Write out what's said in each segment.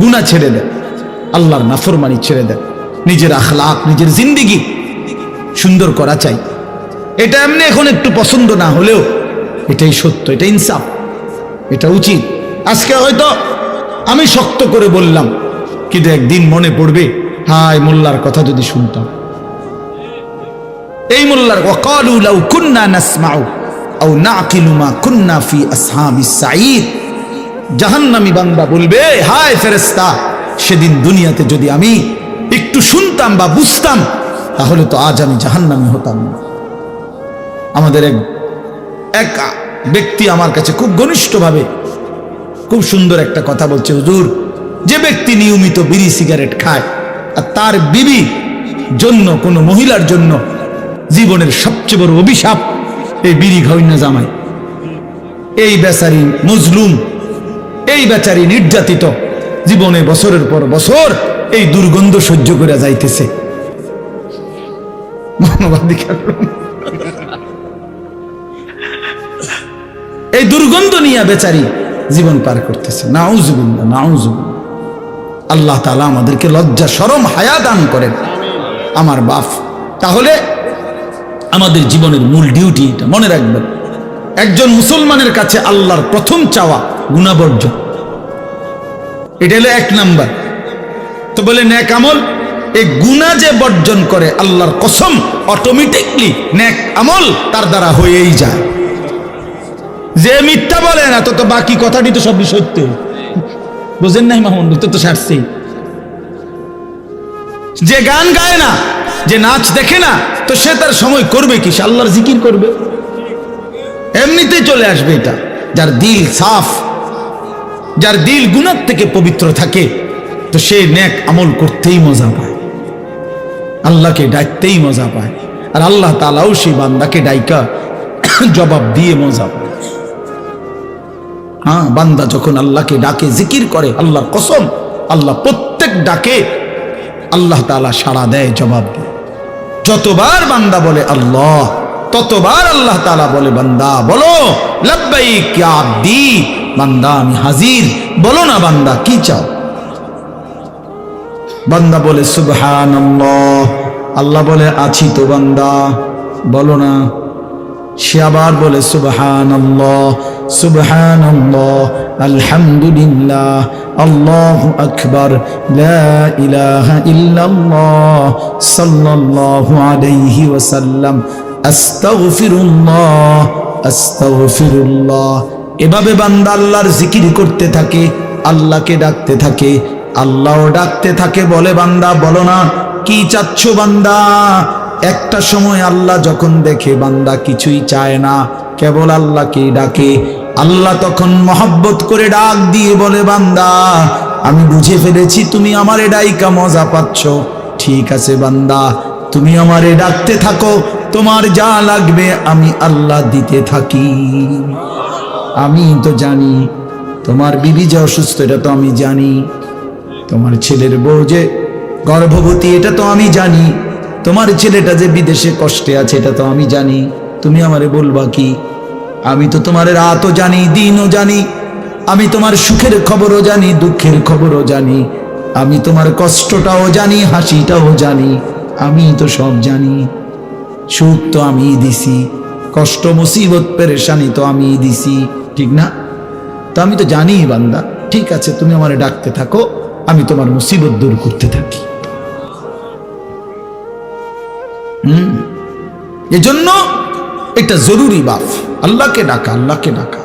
গুণা ছেড়ে দেন আল্লাহর নাফরমানি ছেড়ে দেন নিজের আখলাক নিজের জিন্দিগি সুন্দর করা চাই। এটা এমনি এখন একটু পছন্দ না হলেও এটাই সত্য, এটা ইনসাফ, এটা উচিত। আজকে হয়তো আমি শক্ত করে বললাম, কিন্তু একদিন মনে পড়বে, হায় মোল্লার কথা যদি শুনতাম। এই মোল্লার ওয়াকালু লাউ কুন্না নাসমাউ, আও নাকিলু মা কুন্না ফি আসহাবিস সাঈদ। জাহান্নামী বান্দা বলবে, হায় ফেরেস্তা সেদিন দুনিয়াতে যদি আমি একটু শুনতাম বা বুঝতাম, তাহলে তো আজ আমি জাহান্নামী হতাম না। আমাদের এক এক ব্যক্তি আমার কাছে খুব ঘনিষ্ঠভাবে খুব সুন্দর একটা কথা বলছে, হুজুর, যে ব্যক্তি নিয়মিত বিড়ি সিগারেট খায় আর তার বিবি জন্য, কোনো মহিলার জন্য জীবনের সবচেয়ে বড় অভিশাপ, এই বিড়ি না জামাই। এই বেচারি মজলুম এই বেচারি নির্যাতিত। জীবনে বছরের পর বছর এই দুর্গন্ধ সহ্য করে যাইতেছে। এই দুর্গন্ধ নিয়ে বেচারি জীবন পার করতেছে। নাউজুবিল্লা নাউজুবিল্লা আল্লাহ তালা আমাদেরকে লজ্জা সরম হায়া দান করেন। আমার বাপ, তাহলে আমাদের জীবনের মূল ডিউটি এটা। মনে রাখবেন একজন মুসলমানের কাছে আল্লাহর প্রথম চাওয়া গুণাবর্জন। এটা হলো এক নাম্বার। তো বলে ন্যাক আমল, এই গুণা যে বর্জন করে আল্লাহর কসম অটোমেটিকলি ন্যাক আমল তার দ্বারা হয়েই যায়। যে মিথ্যা বলে না, তো তো বাকি কথাটি তো সবই সত্য। বুঝেন নাই মাহমুদ, তো তো সারছেই যে গান গায় না, যে নাচ দেখে না, তো সে তার সময় করবে কি? সে আল্লাহর জিকির করবে। এমনিতেই চলে আসবে এটা। যার দিল সাফ, যার দিল গুণার থেকে পবিত্র থাকে, তো সে ন্যাক আমল করতেই মজা পায়। আল্লাহকে ডাকতেই মজা পায়। আর আল্লাহ তালাও সেই বান্দাকে ডাইকা, জবাব দিয়ে মজা পায়। হ্যাঁ বান্দা যখন আল্লাহকে ডাকে, জিকির করে, আল্লাহর কসম, আল্লাহ প্রত্যেক ডাকে, আল্লাহ তালা সাড়া দেয়, জবাব দেয়। যতবার বান্দা বলে আল্লাহ ততবার আল্লাহ তালা বলে, বান্দা, বলো আব্দি, বান্দা, আমি হাজির। বলো না, বান্দা, কি চাও? বান্দা বলে সুবহান আল্লাহ বলে, আছি তো, বান্দা। বলো না। সে আবার বলে সুবহান সুবহান আলহামদুলিল্লাহ, আল্লাহ আকবর সাল্লাল্লাহু আলাইহি ওয়াসাল্লাম। এভাবে বান্দা আল্লাহর জিকির করতে থাকে, আল্লাহকে ডাকতে থাকে, আল্লাহও ডাকতে থাকে, বলে বান্দা, বলো না, কি চাচ্ছ বান্দা? একটা সময় আল্লাহ যখন দেখে, বান্দা কিছুই চায় না, কেবল আল্লাহকে ডাকে। আল্লাহ তখন মহব্বত করে ডাক দিয়ে বলে, বান্দা, আমি বুঝে ফেলেছি, তুমি আমারে ডাইকা মজা পাচ্ছ। ঠিক আছে বান্দা, তুমি আমারে ডাকতে থাকো তোমার যা লাগবে আমি আল্লাহ দিতে থাকি। আমি তো জানি, তোমার বিবি যে অসুস্থ, এটা তো আমি জানি। তোমার ছেলের বউ যে গর্ভবতী, এটা তো আমি জানি। তোমার ছেলেটা যে বিদেশে কষ্টে আছে, এটা তো আমি জানি। তুমি আমারে বলবা কি? আমি তো তোমার রাতও জানি, দিনও জানি। আমি তোমার সুখের খবরও জানি, দুঃখের খবরও জানি। আমি তোমার কষ্টটাও জানি, হাসিটাও জানি। আমি তো সব জানি। সুখ তো আমি দিছি কষ্ট মুসিবত পেরেশানি তো আমি দিছি ঠিক না? তো আমি তো জানি বান্দা ঠিক আছে তুমি আমারে ডাকতে থাকো আমি তোমার মুসিবত দূর করতে থাকি। হুম? এজন্য এটা জরুরি বাপ আল্লাহকে ডাকা আল্লাহকে ডাকা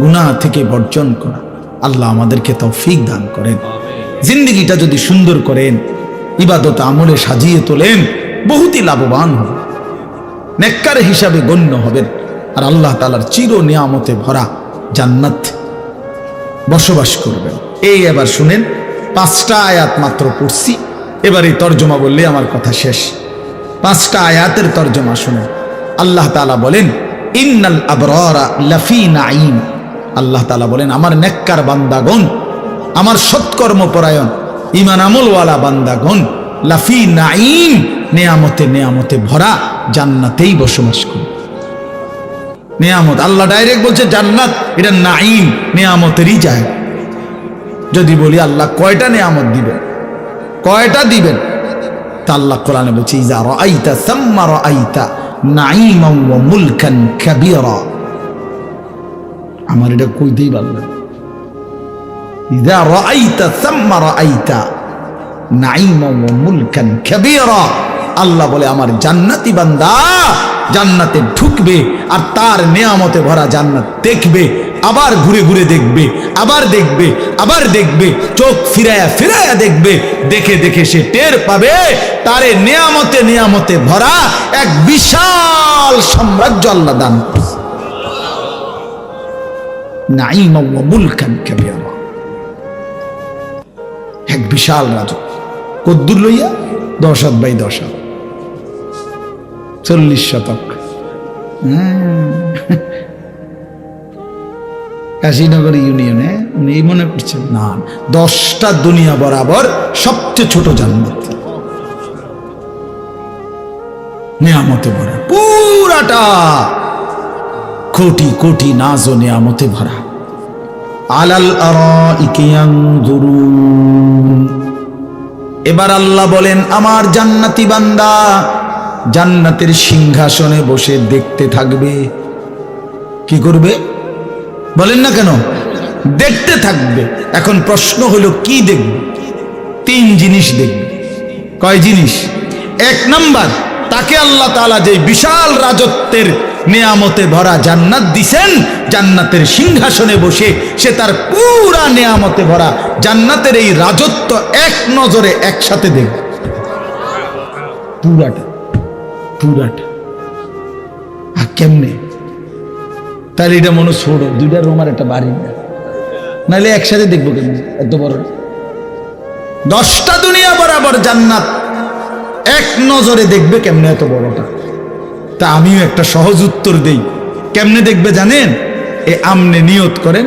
গুনাহ থেকে বর্জন করা আল্লাহ আমাদেরকে তৌফিক দান করেন। জিন্দগিটা যদি সুন্দর করেন ইবাদত আমলে সাজিয়ে তোলেন বহুতই লাভবান হবে নেককার হিসাবে গণ্য হবেন। আর আল্লাহ তালার চির নিয়ামতে ভরা জান্নাত বসবাস করবেন। এই এবার শুনেন, পাঁচটা আয়াত মাত্র পড়ছি। এবার এই তর্জমা বললে আমার কথা শেষ। পাঁচটা আয়াতের তর্জমা শুনেন। আল্লাহ তালা বলেন, ইন্নাল আবরারা লাফি নাইম আল্লাহ তালা বলেন, আমার নেককার বান্দাগণ, আমার সৎকর্মপরায়ণ ইমান আমলওয়ালা বান্দাগণ, লাফি নাইম নেয়ামতে নেয়ামতে ভরা জান্নাতেই বসবাস করে। নেয়ামত, আল্লাহ ডাইরেক্ট বলছে জান্নাত, এটা নাইম নেয়ামতেরই জায়গা। যদি বলি আল্লাহ কয়টা নিয়ামত দিবেন? কয়টা দিবেন? তা আল্লাহ কোরআনে বলছে, ইজা রাআইতা সাম্মা রাআইতা নাঈমান ওয়া মুলকান কাবীরা। আমার এটা কইতেই ভালো লাগে। ইজা রাআইতা সাম্মা রাআইতা নাঈমান ওয়া মুলকান কাবীরা। আল্লাহ বলে, আমার জান্নাতি বান্দা জান্নাতে ঢুকবে আর তার নেয়ামতে ভরা জান্নাত দেখবে, আবার ঘুরে ঘুরে দেখবে, আবার দেখবে আবার দেখবে, চোখ ফিরায়া ফিরায়া দেখবে, দেখে দেখে সে টের পাবে, তারে নেয়ামতে নেয়ামতে ভরা এক বিশাল সাম্রাজ্য আল্লাহ দান এক বিশাল রাজত্ব। কদ্দুর লইয়া দশ হাত বাই দশ হাত চল্লিশ শতক। কাশীনগর ইউনিয়নে উনি এই মনে করছেন, না, দশটা দুনিয়া বরাবর সবচেয়ে ছোট জান্নাত। নিয়ামতে ভরা, পুরাটা কোটি কোটি নাজ ও নিয়ামতে ভরা। আলাল এবার আল্লাহ বলেন, আমার জান্নাতি বান্দা জান্নাতের সিংহাসনে বসে দেখতে থাকবে। কি করবে? বলেন না কেন? দেখতে থাকবে। এখন প্রশ্ন হলো, কি দেখবে? তিন জিনিস দেখবে। কয় জিনিস? এক নাম্বার, তাকে আল্লাহ তাআলা যে বিশাল রাজত্বের নেয়ামতে ভরা জান্নাত দিছেন, জান্নাতের সিংহাসনে বসে সে তার পুরা নেয়ামতে ভরা জান্নাতের এই রাজত্ব এক নজরে একসাথে দেখবে। পুরাটা। পুরাটা আর কেমনে? তাহলে এটা মনে ছোট। দুইটা রোমার একটা বাড়ি। না নাহলে একসাথে দেখব কেমনি? এত বড়। দশটা দুনিয়া বরাবর জান্নাত। এক নজরে দেখবে কেমনে এত বড়টা। তা আমিও একটা সহজ উত্তর দেই। কেমনে দেখবে জানেন? এ আমনে নিয়ত করেন